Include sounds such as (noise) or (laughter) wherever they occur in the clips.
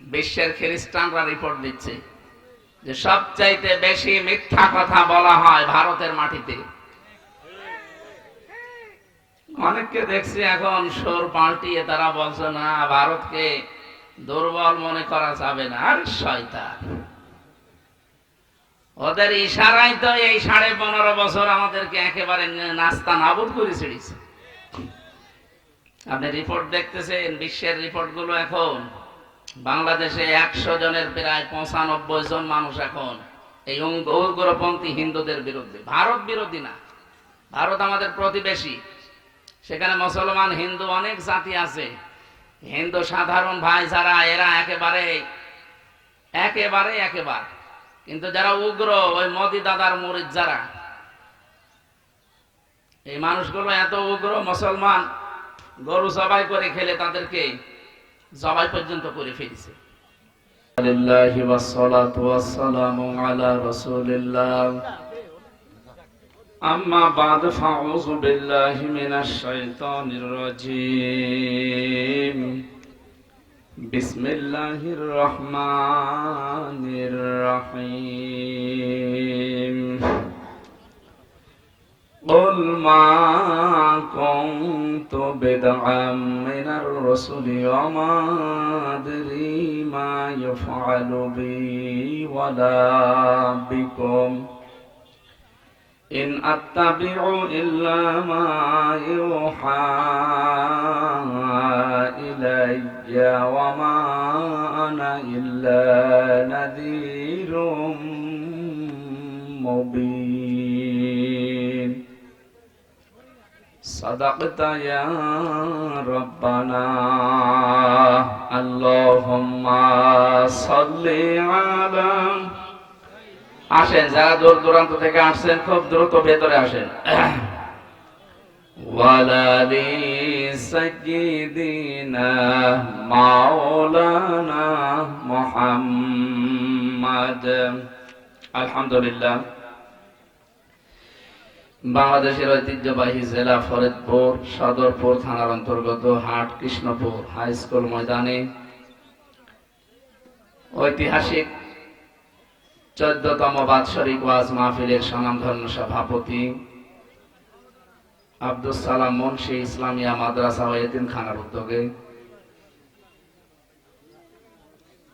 বিশ্বের খ্রিস্টানরা রিপোর্ট দিচ্ছে যে সবচাইতে বেশি মিথ্যা কথা বলা হয় ভারতের মাটিতে। অনেককে দেখছি এখন সুর পাল্টিয়ে তারা বলছে, না, ভারতকে দুর্বল মনে করা যাবে না। আর শয়তান। ওদের ইশারাই তো এই সাড়ে পনেরো বছর আমাদেরকে একেবারে নাস্তা নাবুদ করে ছেড়েছে। আপনি রিপোর্ট দেখতেছেন, বিশ্বের রিপোর্টগুলো এখন বাংলাদেশে একশো জনের প্রায় পঁচানব্বই জন মানুষ এখন এই উগ্রপন্থী হিন্দুদের বিরুদ্ধে। ভারত বিরোধী না। ভারত আমাদের প্রতিবেশী। সেখানে মুসলমান, হিন্দু অনেক জাতি আছে। হিন্দু সাধারণ ভাই যারা, এরা একেবারে একেবারে একেবারে। কিন্তু যারা উগ্র, ওই মোদি দাদার মরিদ যারা, এই মানুষগুলো এত উগ্র মুসলমান, গরু সবাই করে খেলে তাদেরকে জবাই পর্যন্ত করে ফেলছে لله والصلاة والسلام على رسول الله أما بعد فأعوذ بالله من الشيطان الرجيم بسم الله الرحمن الرحيم قل ما كنت بدعا من الرسل وما أدري ما يفعل بي ولا بكم. إن أتبع إلا ما يوحى إلي وما أنا إلا نذير مبين. صدقت يا ربنا اللهم صل على আসেন যারা দূর দূরান্ত থেকে আসছেন খুব দ্রুত ভেতরে আসেন ওয়ালালি সাইয়্যিদিনা মাওলানা মুহাম্মদ আলহামদুলিল্লাহ বাংলাদেশের ঐতিহ্যবাহী জেলা ফরিদপুর, সদরপুর থানার অন্তর্গত হাট কৃষ্ণপুর হাই স্কুল ময়দানে ঐতিহাসিক চোদ্দতম বাৎসরিক ওয়াজ মাহফিলের স্বনামধন্য সভাপতি আব্দুল সালাম মুন্সি ইসলামিয়া মাদ্রাসা ও খানার উদ্যোগে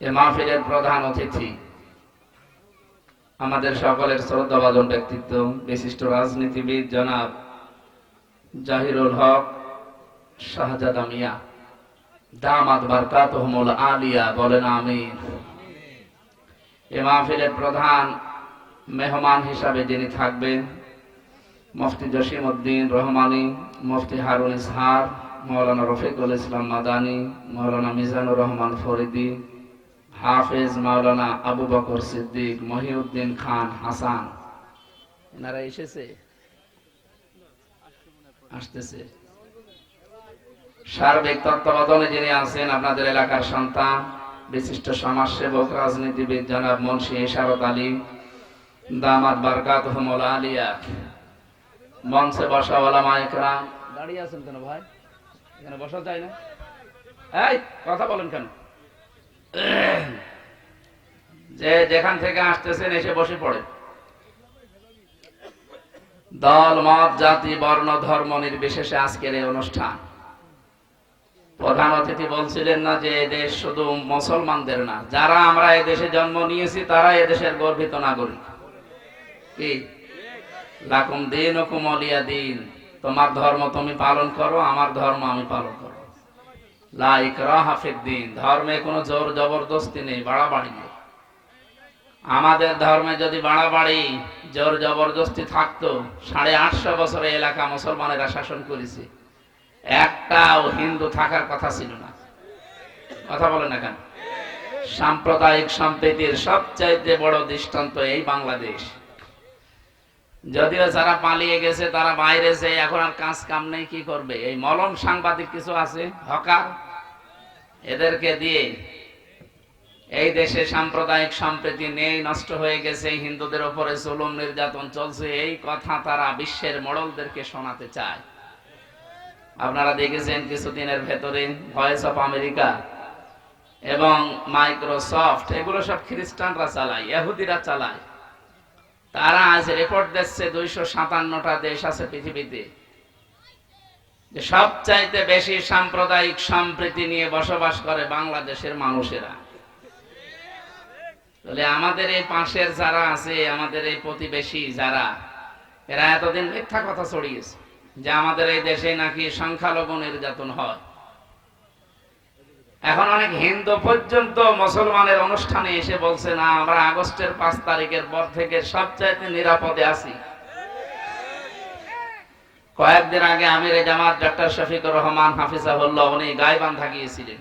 এ মাহফিলের প্রধান অতিথি আমাদের সকলের শ্রদ্ধাভাজন ব্যক্তিত্ব, বিশিষ্ট রাজনীতিবিদ জনাব জাহিরুল হক শাহজাদা মিয়া। দামাত বারকাতহুমুল আলিয়া বলেন আমিন। এ মাহফিলের প্রধান মেহমান হিসাবে যিনি থাকবেন, মুফতি জসিম উদ্দিন রহমানি, মুফতি হারুন ইসহার মৌলানা রফিকুল ইসলাম মাদানি, মৌলানা মিজানুর রহমান ফরিদি হাফেজ মাওলানা আবু বকর সিদ্দিক মহিউদ্দিন খান হাসান। এনারা এসেছে? আসতেছে। সার্বিক তত্ত্বাবধানে যিনি আছেন আপনাদের এলাকার সন্তান, বিশিষ্ট সমাজসেবক, রাজনীতিবিদ জনাব মুন্সি ইশারত আলী, দামাত বারকাত হমল আলিয়া, মঞ্চে বসা ওলামা একরাম। দাঁড়িয়ে আছেন কেন ভাই? এখানে বসা যায় না? এই, কথা বলেন কেন? যে যেখান থেকে আসতেছেন, এসে বসে পড়ে। দল, মত, জাতি, বর্ণ, ধর্ম নির্বিশেষে আজকের এই অনুষ্ঠান। প্রধান অতিথি বলছিলেন না যে দেশ শুধু মুসলমানদের না, যারা আমরা দেশে জন্ম নিয়েছি, তারা দেশের গর্বিত নাগরিক। কি? লাকুম দিন ও কুমলিয়া দিন। তোমার ধর্ম তুমি পালন করো, আমার ধর্ম আমি পালন করো। ধর্মে কোনো জোর জবরদস্তি নেই, বাড়াবাড়ি। নেই আমাদের ধর্মে যদি বাড়াবাড়ি, জোর জবরদস্তি থাকতো, সাড়ে আটশো বছরে এলাকা মুসলমানেরা শাসন করেছে। একটাও হিন্দু থাকার কথা ছিল না। কথা বলে না কেন? সাম্প্রদায়িক সম্প্রীতির সবচাইতে বড় দৃষ্টান্ত এই বাংলাদেশ। যদিও যারা পালিয়ে গেছে, তারা বাইরে যে এখন আর কাজ কাম নেই, কি করবে? এই মলম সাংবাদিক কিছু আছে? হকার? এদেরকে দিয়ে এই দেশে সাম্প্রদায়িক সম্প্রীতি নেই, নষ্ট হয়ে গেছে, হিন্দুদের উপরে জুলুম নির্যাতন চলছে, এই কথা তারা বিশ্বের মডলদেরকে শোনাতে চায়। আপনারা দেখেছেন কিছুদিনের ভেতরে ভয়েস অফ আমেরিকা এবং মাইক্রোসফট এগুলো সব খ্রিস্টানরা চালায়, ইহুদিরা চালায়। তারা আজ রেকর্ড দিচ্ছে দুইশো সাতান্নটা দেশ আছে পৃথিবীতে। যে সবচাইতে বেশি সাম্প্রদায়িক সম্প্রীতি নিয়ে বসবাস করে বাংলাদেশের মানুষেরা। তাহলে আমাদের এই পাশের যারা আছে, আমাদের এই প্রতিবেশী যারা, এরা এতদিন মিথ্যা কথা ছড়িয়েছে যে আমাদের এই দেশে নাকি সংখ্যালঘু নির্যাতন হয়। এখন অনেক হিন্দু পর্যন্ত মুসলমানের অনুষ্ঠানে এসে বলছে, না, আমরা আগস্টের পাঁচ তারিখের পর থেকে সবচাইতে নিরাপদে আছি। কয়েকদিন আগে আমির জামাত ডক্টর শফিকুর রহমান হাফিজাহুল্লাহ উনি গাইবান্ধা গিয়েছিলেন।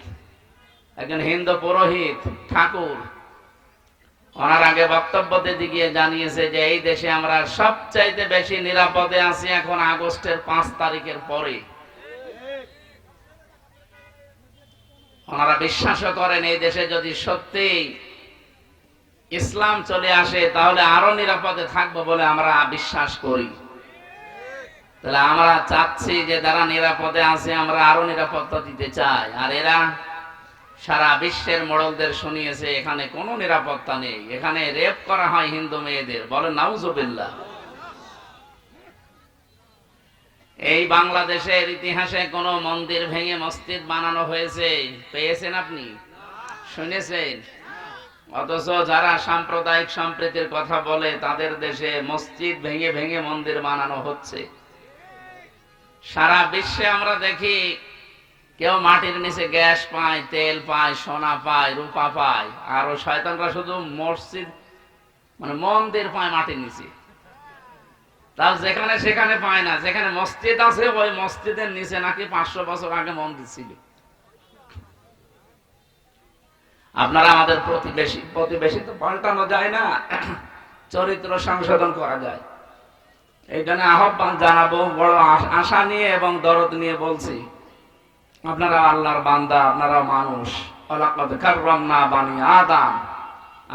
একজন হিন্দু পুরোহিত, ঠাকুর। ওনার আগে বক্তব্য দিতে গিয়ে জানিয়েছে যে, এই দেশে আমরা সবচাইতে বেশি নিরাপদে আছি এখন আগস্টের পাঁচ তারিখের পরে। ওনারা বিশ্বাসও করেন এই দেশে যদি সত্যি ইসলাম চলে আসে, তাহলে আরও নিরাপদে থাকব বলে আমরা বিশ্বাস করি। তাহলে আমরা চাচ্ছি যে যারা নিরাপদে আছে, আমরা আরও নিরাপত্তা দিতে চাই। আর এরা সারা বিশ্বের মোড়লদের শুনিয়েছে, এখানে কোনো নিরাপত্তা নেই। এখানে রেপ করা হয় হিন্দু মেয়েদের। বলে নাউজুবিল্লাহ। এই বাংলাদেশের ইতিহাসে কোন মন্দির ভেঙে মসজিদ বানানো হয়েছে। পেয়েছেন আপনি? শুনেছেন? অথচ যারা সাম্প্রদায়িক সম্প্রীতির কথা বলে, তাদের দেশে মসজিদ ভেঙে ভেঙে মন্দির বানানো হচ্ছে। সারা বিশ্বে আমরা দেখি, কেউ মাটির নিচে গ্যাস পায়, তেল পায়, সোনা পায়, রূপা পায়, আর শয়তানরা শুধু মসজিদ মানে মন্দির পায় মাটির নিচে। তাও যেখানে সেখানে পায় না, যেখানে মসজিদ আছে, ওই মসজিদের নিচে নাকি পাঁচশো বছর আগে মন্দির ছিল। আপনারা আমাদের প্রতিবেশী প্রতিবেশী তো পাল্টানো যায় না, চরিত্র সংশোধন করা যায়। জন্য আহ্বান জানাব, বড় আশা নিয়ে এবং দরদ নিয়ে বলছি, আপনারা আল্লাহর বান্দা আপনারা মানুষ।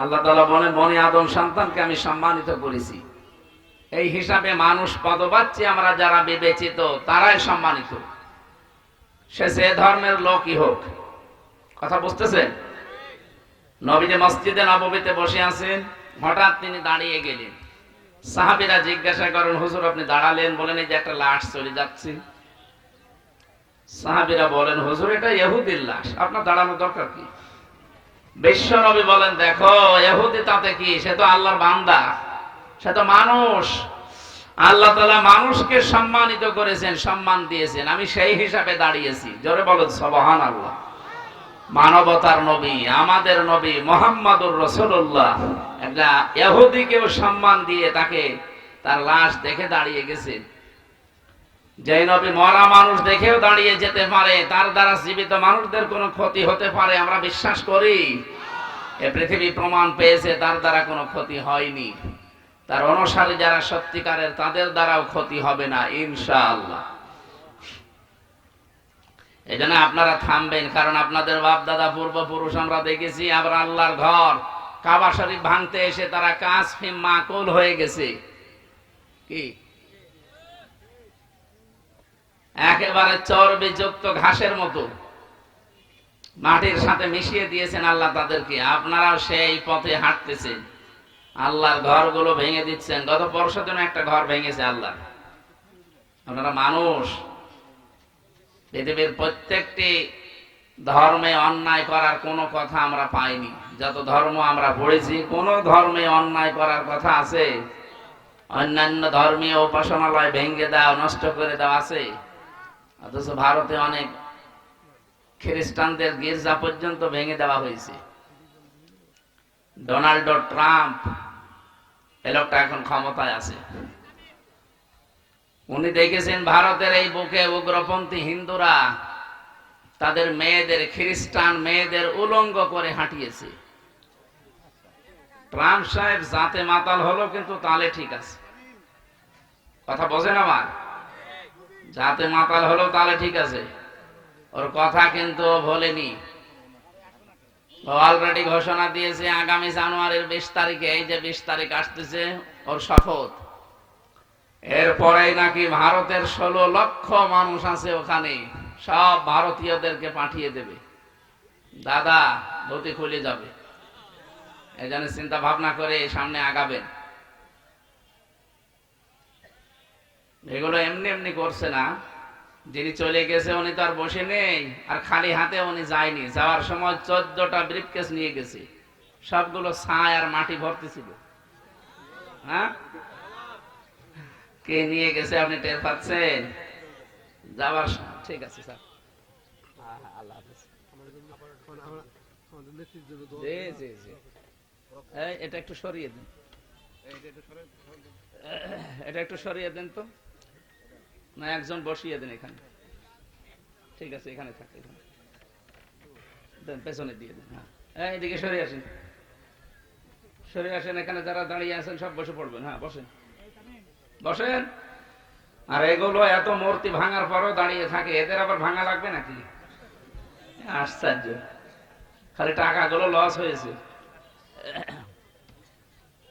আল্লাহ বলেন, বনি আদম সন্তানকে আমি সম্মানিত করেছি। এই হিসাবে মানুষ পদবাচ্ছি আমরা যারা বিবেচিত, তারাই সম্মানিত। সে যে ধর্মের লোকই হোক। কথা বুঝতেছেন? নবী যে মসজিদে নববীতে বসে আছেন, হঠাৎ তিনি দাঁড়িয়ে গেলেন। সাহাবীরা জিজ্ঞাসা করেন, হুজুর, আপনি দাঁড়ালেন? বলেন, এই যে একটা লাশ চলে যাচ্ছে। সাহাবীরা বলেন, হুজুর, এটা ইহুদির লাশ। আপনার দাঁড়ানো দরকার কি? বিশ্ব নবী বলেন, দেখো, ইহুদি তাতে কি? সে তো আল্লাহর বান্দা। সে তো মানুষ। আল্লাহ তালা মানুষকে সম্মানিত করেছেন, সম্মান দিয়েছেন। আমি সেই হিসাবে দাঁড়িয়েছি। জোরে বলো সবহান আল্লাহ মানবতার নবী, আমাদের নবী মোহাম্মদুর রসুল্লাহ একটা ইহুদিকেও সম্মান দিয়ে তাকে তার লাশ দেখে দাঁড়িয়ে গেছে। যে নবী মরা মানুষ দেখেও দাঁড়িয়ে যেতে পারে, তার দ্বারা জীবিত মানুষদের কোনো ক্ষতি হতে পারে, আমরা বিশ্বাস করি। এ পৃথিবী প্রমাণ পেয়েছে, তার দ্বারা কোনো ক্ষতি হয়নি। তার অনুসারী যারা সত্যিকারের, তাদের দ্বারাও ক্ষতি হবে না, ইনশাআল্লাহ। এই জন্য আপনারা থামবেন, কারণ আপনাদের বাপ দাদা পূর্বপুরুষ আমরা দেখেছি, আবার আল্লাহর ঘর। কাবা শরীফ ভাঙতে এসে তারা কাজ ফিম মাকুল হয়ে গেছে। কি? একেবারে চর্বিযুক্ত ঘাসের মতো। মাটির সাথে মিশিয়ে দিয়েছেন আল্লাহ তাদেরকে। আপনারাও সেই পথে হাঁটতেছেন। আল্লাহর ঘরগুলো ভেঙে দিচ্ছেন। গত পরশু দিন একটা ঘর ভেঙেছে আল্লাহ আপনারা মানুষ, পৃথিবীর প্রত্যেকটি ধর্মে অন্যায় করার কোনো কথা আমরা পাইনি। যত ধর্ম আমরা পড়েছি, কোন ধর্মে অন্যায় করার কথা আছে? অন্যান্য ধর্মীয় উপাসনালয় ভেঙে দেওয়া নষ্ট করে দেওয়া আছে? অথচ ভারতে অনেক খ্রিস্টানদের গির্জা পর্যন্ত ভেঙে দেওয়া হয়েছে। ডোনাল্ড ট্রাম্প এ লোকটা এখন ক্ষমতায় আছে। উনি দেখেছেন ভারতের এই বুকে উগ্রপন্থী হিন্দুরা তাদের মেয়েদের, খ্রিস্টান মেয়েদের উলঙ্গ করে হাঁটিয়েছে। ট্রাম্প সাহেব জাতে মাতাল হলো কিন্তু তালে ঠিক আছে। কথা বোঝেন আমার? যাতে মাতাল হলো তাহলে ঠিক আছে। ওর কথা কিন্তু ভোলেনি। অলরেডি ঘোষণা দিয়েছে আগামী জানুয়ারির বিশ তারিখে, এই যে বিশ তারিখ আসতেছে, ওর শপথ। এরপরে নাকি ভারতের ষোলো লক্ষ মানুষ আছে ওখানে, সব ভারতীয়দেরকে পাঠিয়ে দেবে। দাদা, ধুতি খুলে যাবে। এই জন্য চিন্তা ভাবনা করে সামনে আগাবেন। এগুলো এমনি এমনি করছে না। যিনি চলে গেছে উনি তো আর বসে নেই আর খালি হাতে উনি যায়নি। যাওয়ার সময় চোদ্দটা ব্রিফকেস নিয়ে গেছে। সবগুলো ছাই আর মাটি ভর্তি ছিল। হ্যাঁ? কে নিয়ে গেছে আপনি টের পাচ্ছেন? যাওয়ার ঠিক আছে স্যার। হ্যাঁ, হ্যাঁ, এটা একটু সরিয়ে দিন। এটা একটু সরিয়ে দেন তো। না একজন বসিয়ে দেন এখানে। ঠিক আছে এখানে থাক এখানে। পেছনে দিয়ে দেন হ্যাঁ। এই, এদিকে সরে আসেন। সরে আসেন এখানে যারা দাঁড়িয়ে আছেন সব বসে পড়বেন হ্যাঁ বসেন। বসেন। আর এগুলো এত মূর্তি ভাঙার পরও দাঁড়িয়ে থাকে এদের আবার ভাঙা লাগবে নাকি? আশ্চর্য। খালি টাকাগুলো লস হয়েছে।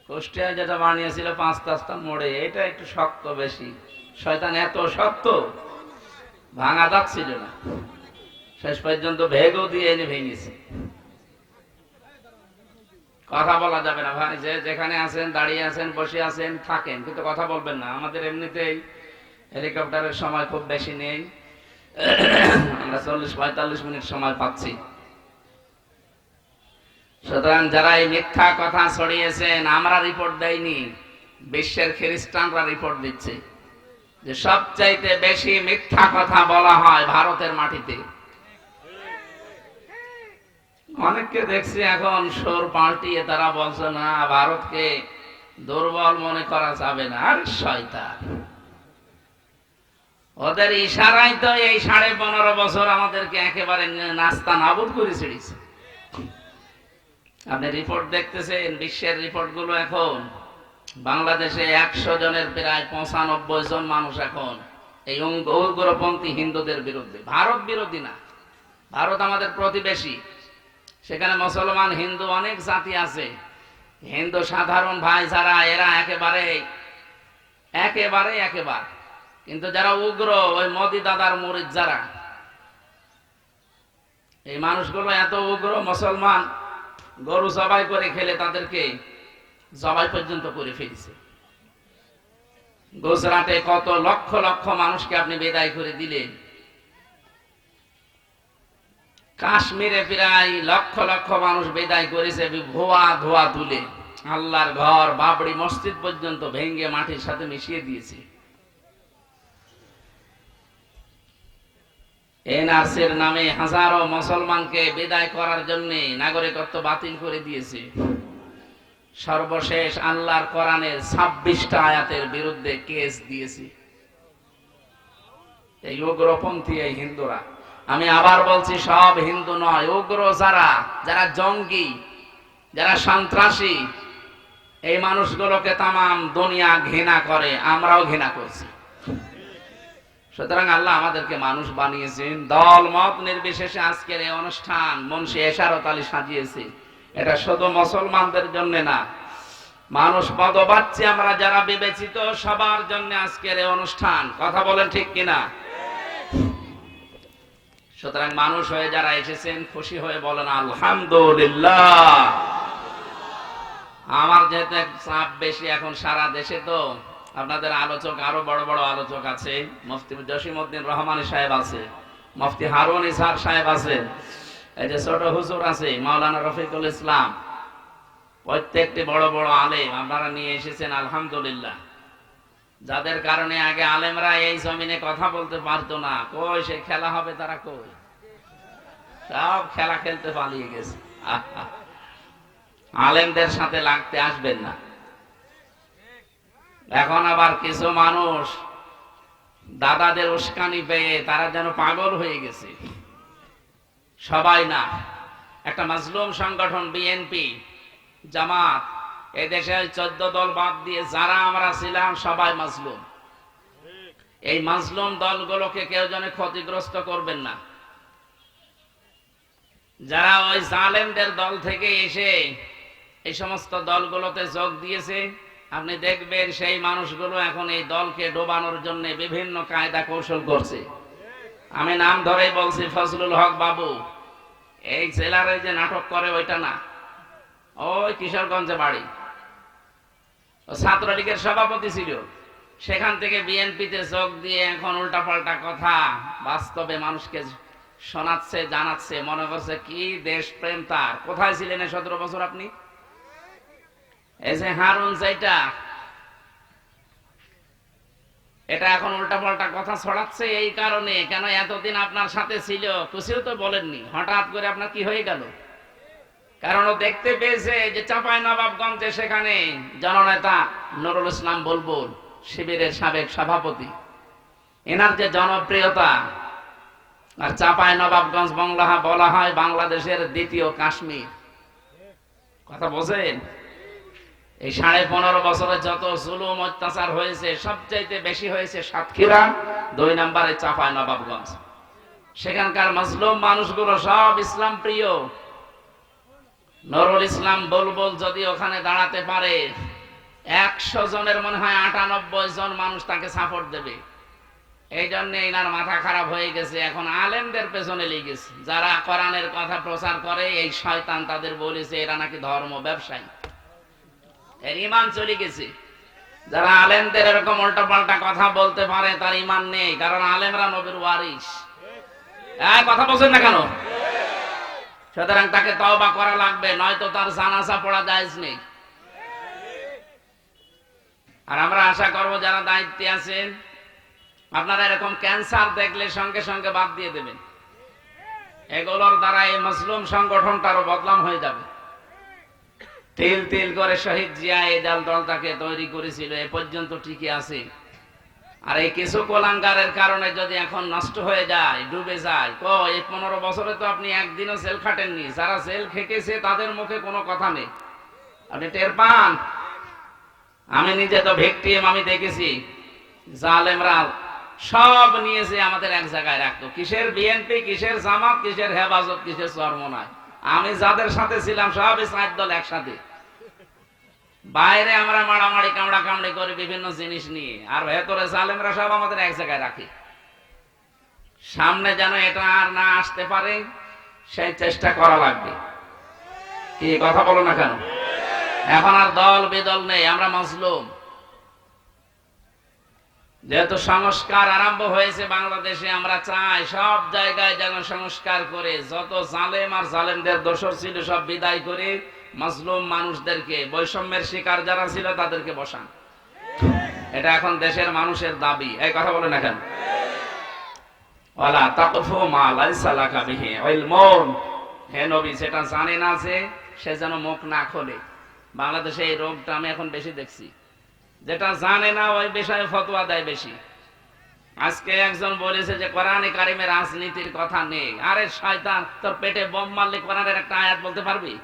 কুষ্টিয়ায় যেটা বানিয়েছিল পাঁচ তাস্তা মোড়ে এটা একটু শক্ত বেশি। শয়তান এত শক্ত, ভাঙা যাচ্ছিল না। শেষ পর্যন্ত ভেগও দিয়ে এনে ভেঙেছে। কথা বলা যাবে না ভাই, যে যেখানে আছেন, দাঁড়িয়ে আছেন, বসে আছেন, থাকেন, কিন্তু কথা বলবেন না। আমাদের এমনিতেই হেলিকপ্টারের সময় খুব বেশি নেই। আমরা চল্লিশ পঁয়তাল্লিশ মিনিট সময় পাচ্ছি। সুতরাং যারা এই মিথ্যা কথা ছড়িয়েছেন, আমরা রিপোর্ট দেয়নি বিশ্বের খ্রিস্টানরা রিপোর্ট দিচ্ছে। যে সবচাইতে বেশি মিথ্যা কথা বলা হয় ভারতের মাটিতে। অনেককে দেখছি এখন সুর পাল্টিয়ে তারা বলছে, না, ভারতকে দুর্বল মনে করা যাবে না। আর শয়তান। ওদের ইশারাই তো এই সাড়ে পনেরো বছর আমাদেরকে একেবারে নাস্তা নাবুদ করে ছেড়েছে। আপনি রিপোর্ট দেখতেছেন, বিশ্বের রিপোর্টগুলো এখন। বাংলাদেশে একশো জনের প্রায় পঁচানব্বই জন মানুষ এখন এই উগ্রপন্থী হিন্দুদের বিরুদ্ধে। ভারত বিরোধী না। ভারত আমাদের প্রতিবেশী। সেখানে মুসলমান, হিন্দু অনেক জাতি আছে। হিন্দু সাধারণ ভাই যারা, এরা একেবারে একেবারে একেবারে। কিন্তু যারা উগ্র, ওই মোদি দাদার মরিদ যারা, এই মানুষগুলো এত উগ্র মুসলমান, গরু সবাই করে খেলে তাদেরকে জবাই পর্যন্ত করে ফেলছে। গুজরাটে কত লক্ষ লক্ষ মানুষকে আপনি বিদায় করে দিলেন। কাশ্মীরে প্রায় লক্ষ লক্ষ মানুষ বিদায় করেছে ধোয়া ধোয়া তুলে আল্লাহর ঘর বাবড়ি মসজিদ পর্যন্ত ভেঙ্গে মাটির সাথে মিশিয়ে দিয়েছে। এনআরসির নামে হাজারো মুসলমানকে বিদায় করার জন্য নাগরিকত্ব বাতিল করে দিয়েছে। সর্বশেষ আল্লাহর কোরআনের ছাব্বিশটা আয়াতের বিরুদ্ধে কেস দিয়েছে। এই উগ্রপন্থী, এই হিন্দুরা। আমি আবার বলছি, সব হিন্দু নয়, উগ্র যারা যারা জঙ্গি, যারা সন্ত্রাসী, এই মানুষগুলোকে তামাম দুনিয়া ঘৃণা করে, আমরাও ঘৃণা করছি। সুতরাং আল্লাহ আমাদেরকে মানুষ বানিয়েছেন। দল মত নির্বিশেষে আজকের এই অনুষ্ঠান, মুন্সি এশারত আলী সাজিয়েছে। এটা শুধু মুসলমানদের জন্য না। মানুষ পদবাচ্ছি আমরা যারা বিবেচিত, সবার জন্য আজকের এই অনুষ্ঠান। কথা বলেন ঠিক কিনা? সুতরাং মানুষ হয়ে যারা এসেছেন, খুশি হয়ে বলেন, আলহামদুলিল্লাহ। আমার যেহেতু চাপ বেশি এখন সারা দেশে তো, আপনাদের আলোচক, আরও বড় বড় আলোচক আছে। মুফতি জসিমউদ্দিন রহমানী সাহেব আছে, মুফতি হারুন ইসার সাহেব আছে। এই যে ছোট হুজুর আছে, মাওলানা রফিকুল ইসলাম, প্রত্যেকটি বড় বড় আলেম আপনারা নিয়ে এসেছেন, আলহামদুলিল্লাহ। যাদের কারণে আগে আলেমরা এই জমিনে কথা বলতে পারতো না, কই সে খেলা হবে তারা কই? সব খেলা খেলতে পালিয়ে গেছে। (laughs) আলেমদের সাথে লাগতে আসবেন না। এখন আবার কিছু মানুষ দাদাদের উস্কানি পেয়ে তারা যেন পাগল হয়ে গেছে। সবাই না। একটা মাজলুম সংগঠন বিএনপি জামাত এদেশে চোদ্দ দল বাদ দিয়ে যারা আমরা ছিলাম, সবাই মাজলুম। এই মাজলুম দলগুলোকে কেউ যেন ক্ষতিগ্রস্ত করবেন না। যারা ওই জালেমদের দল থেকে এসে এই সমস্ত দলগুলোতে যোগ দিয়েছে, আপনি দেখবেন সেই মানুষগুলো এখন এই দলকে ডোবানোর জন্য বিভিন্ন কায়দা কৌশল করছে। আমি নাম ধরেই বলছি, ফজলুল হক বাবু। এই জেলার যে নাটক করে ওইটা না। ওই কিশোরগঞ্জে বাড়ি। ছাত্রলীগের সভাপতি ছিল। সেখান থেকে বিএনপিতে যোগ দিয়ে এখন উল্টাপাল্টা কথা বাস্তবে মানুষকে শোনাচ্ছে, জানাচ্ছে, মনে করছে কি দেশপ্রেম তার। কোথায় ছিলেন সতেরো বছর আপনি? এই যে হারুন যেটা এটা এখন উল্টাপাল্টা কথা ছড়াচ্ছে এই কারণে। কেন এতদিন আপনার সাথে ছিল? খুশিও তো বলেননি। হঠাৎ করে আপনার কি হয়ে গেল? কারণ ও দেখতে পেয়েছে যে চাপাই নবাবগঞ্জে সেখানে জননেতা নুরুল ইসলাম বুলবুল, শিবিরের সাবেক সভাপতি। এনার যে জনপ্রিয়তা, আর চাপাই নবাবগঞ্জ বাংলা বলা হয় বাংলাদেশের দ্বিতীয় কাশ্মীর। কথা বোঝেন? এই সাড়ে পনেরো বছরে যত জুলুম, অত্যাচার হয়েছে, সবচাইতে বেশি হয়েছে সাতক্ষীরা, দুই নম্বরে চাপাই নবাবগঞ্জ। সেখানকার মজলুম মানুষগুলো সব ইসলাম প্রিয়। নরুল ইসলাম বলবল যদি ওখানে দাঁড়াতে পারে, একশো জনের মনে হয় আটানব্বই জন মানুষ তাকে সাপোর্ট দেবে। এই জন্য এনার মাথা খারাপ হয়ে গেছে। এখন আলেমদের পেছনে লেগেছে। যারা কোরআনের কথা প্রচার করে, এই শয়তান তাদের বলেছে, এরা নাকি ধর্ম ব্যবসায়ী। এর ইমান চলে গেছে। যারা আলেমদের এরকম উল্টা পাল্টা কথা বলতে পারে, তার ইমান নেই, কারণ আলেমরা নবীর ওয়ারিস হ্যাঁ কথা বলছেন না কেন? সুতরাং তাকে তওবা করা লাগবে, নয়তো তার জানাজা পড়া জায়েজ নেই। আর আমরা আশা করব যারা দায়িত্বে আছেন, আপনারা এরকম ক্যান্সার দেখলে সঙ্গে সঙ্গে বাদ দিয়ে দেবেন। এগুলোর দ্বারা এই মুসলিম সংগঠনটারও বদলাম হয়ে যাবে। তিল তিল করে শহীদ জিয়া এই দল দলটাকে তৈরি করেছিল, এ পর্যন্ত ঠিকই আছে। আর এই কিছু কোলাঙ্গারের কারণে যদি এখন নষ্ট হয়ে যায়, ডুবে যায়, ক, এই পনেরো বছরে তো আপনি একদিনও সেল খাটেননি। যারা সেল খেটেছে তাদের মুখে কোনো কথা নেই। আপনি টের পান? আমি নিজে তো ভেকটিএম আমি দেখেছি। জালেমরা সব নিয়েছে, আমাদের এক জায়গায় রাখতো। কিসের বিএনপি, কিসের জামাত, কিসের হেফাজত, কিসের চরমনায়? আমি যাদের সাথে ছিলাম, সবই চার দল একসাথে। বাইরে আমরা মারামারি কামড়া কামড়ি করে বিভিন্ন জিনিস নিয়ে। আর ভেতরে জালেমরা সব আমাদের এক জায়গায় রাখি। সামনে যেন এটা আর না আসতে পারে, সেই চেষ্টা করা লাগবে। কি, কথা বলো না কেন? এখন আর দল বেদল নেই, আমরা মজলুম। যেহেতু সংস্কার আরম্ভ হয়েছে বাংলাদেশে, আমরা চাই সব জায়গায় যেন সংস্কার করে, যত জালেম আর জালেমদের দোষর ছিল সব বিদায় করে মজলুম মানুষদেরকে, বৈষম্যের শিকার যারা ছিল তাদেরকে বসান। এটা এখন দেশের মানুষের দাবি। এই কথা বলে না কেন? ওয়ালা তাকফু মা লাইসা লাকা বিহি ইলমুন। হে নবী, সেটা জানে না বাংলাদেশে এখন বেশি দেখছি। যেটা জানে না, ওই বিষয়ে ফতোয়া দেয় বেশি। আজকে একজন বলেছে যে রাজনীতির কথা নেই। আরে শয়তান, তোর পেটে বোম মারলে কোরআনের একটা আয়াত বলতে পারবি?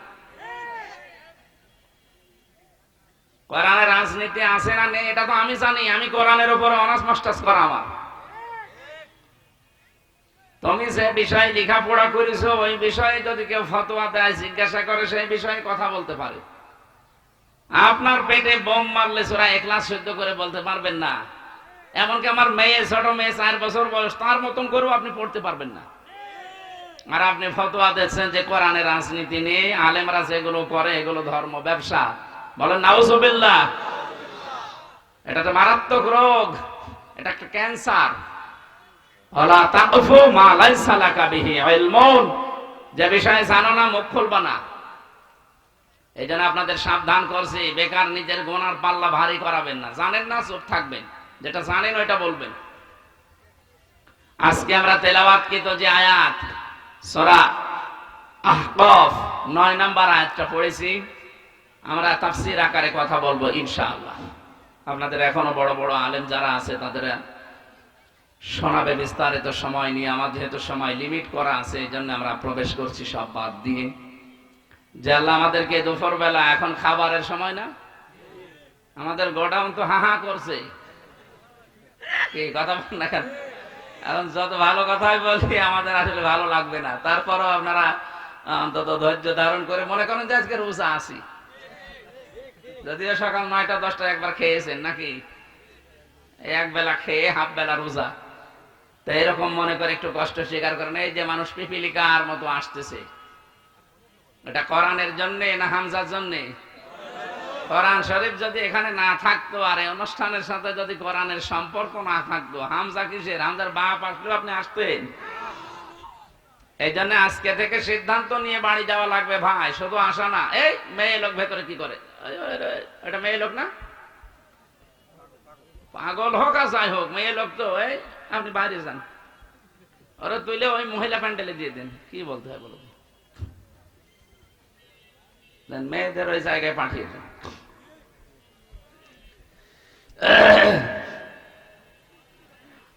কোরআনের রাজনীতি আছে না নেই, এটা তো আমি জানি, আমি কোরআনের উপরে অনার্স মাস্টার্স করা আমার। তুমি যে বিষয়ে লেখাপড়া করেছ, ওই বিষয়ে যদি কেউ ফতোয়া দেয়, জিজ্ঞাসা করে, সেই বিষয়ে কথা বলতে পারে। আপনার পেটে বোম মারলে সোরা একলাস সহ্য করে বলতে পারবেন না। এমনকি আমার মেয়ে, ছোট মেয়ে, চার বছর বয়স, তার মতন করেও আপনি পড়তে পারবেন না। আর আপনি ফতোয়া দিচ্ছেন যে কোরআনে রাজনীতি নেই, আলেমরা যেগুলো করে, এগুলো ধর্ম ব্যবসা। বলেন, নাউজুবিল্লাহ। এটা তো মারাত্মক রোগ। এটা একটা ক্যান্সার। যে বিষয়ে জানো না, মুখ খুলবা না। এই জন্য আপনাদের সাবধান করছি, বেকার নিজের গোনার পাল্লা ভারী করাবেন না। জানেন না থাকবেন। যেটা জানেন, ওইটা বলবেন। আজকে আমরা তেলাওয়াতকৃত যে আয়াত, সরা আহকফ, নয় নাম্বার আয়াতটা পড়েছি। আমরা তাফসির আকারে কথা বলব, ইনশাআল্লাহ। আপনাদের এখনও বড় বড় আলেম যারা আছে, তাদের শোনাবে বিস্তারিত সময় নিয়ে। আমার যেহেতু সময় লিমিট করা আছে এই জন্য আমরা প্রবেশ করছি সব বাদ দিয়ে। যে আল্লাহ আমাদেরকে দুপুর বেলা এখন খাবারের সময় না? আমাদের গোডাউন তো হা হা করছে কথা বল না কেন? এখন যত ভালো কথাই বলি, আমাদের আসলে ভালো লাগবে না। তারপরও আপনারা অন্তত ধৈর্য ধারণ করে মনে করেন যে আজকে রোজা আসি যদিও সকাল নয়টা দশটা একবার খেয়েছেন নাকি? এক বেলা খেয়ে হাফ বেলা রোজা। তো এরকম মনে করে একটু কষ্ট স্বীকার করেন, এই যে মানুষ পিপিলিকার মতো আসতেছে। এটা কোরআনের জন্য না হামজার জন্যে? কোরআন শরীফ যদি এখানে না থাকতো আর এই অনুষ্ঠানের সাথে যদি কোরআনের সম্পর্ক না থাকতো, হামজা কিসের? হামজার বাপ আসলেও আপনি আসতেন। এই জন্য আজকে থেকে সিদ্ধান্ত নিয়ে বাড়ি যাওয়া লাগবে ভাই, শুধু আসা না। এই মেয়ে লোক ভেতরে কি করে? মেয়ে লোক না? পাগল হোক আর যাই হোক, মেয়ে লোক তো, এই, আপনি বাইরে যান। ওরা তুলে ওই মহিলা প্যান্ডেলে দিয়ে দেন, কি বলতে হয় বলো? মেয়েদের ওই জায়গায় পাঠিয়ে দেন।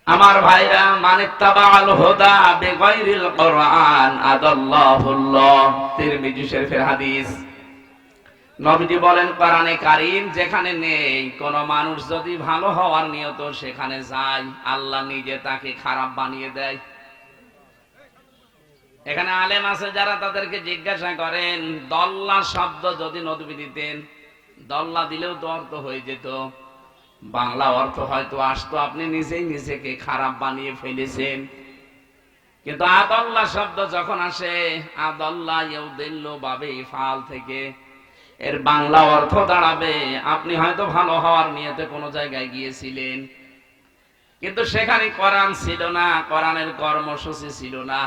আমার ভাইরা মানে তাবাল হোদা বেগৈরিল কোরআন আদাল্লাহুল্লাহ। তিরমিজি শরীফের হাদিস। নবীজি বলেন, কোরআনে কারীম যেখানে নেই, কোন মানুষ যদি ভালো হওয়ার নিয়ত সেখানে যায়, আল্লাহ নিজে তাকে খারাপ বানিয়ে দেয়। এখানে আলেম আছে যারা তাদেরকে জিজ্ঞাসা করেন, দল্লা শব্দ যদি নদী দিতেন, দল্লা দিলেও তো অর্থ হয়ে যেত। বাংলা অর্থ হয়তো আসতো, আপনি নিজেই নিজেকে খারাপ বানিয়ে ফেলেছেন। কিন্তু আদল্লা শব্দ যখন আসে, আদল্লা ইউদিল্ল বাবে ফাল থেকে এর বাংলা অর্থ দাঁড়াবে। আপনি হয়তো ভালো হওয়ার নিয়েতে কোনো জায়গায় গিয়েছিলেন। কিন্তু সেখানে কোরআন ছিল না, কোরআনের কর্মসূচি ছিল না।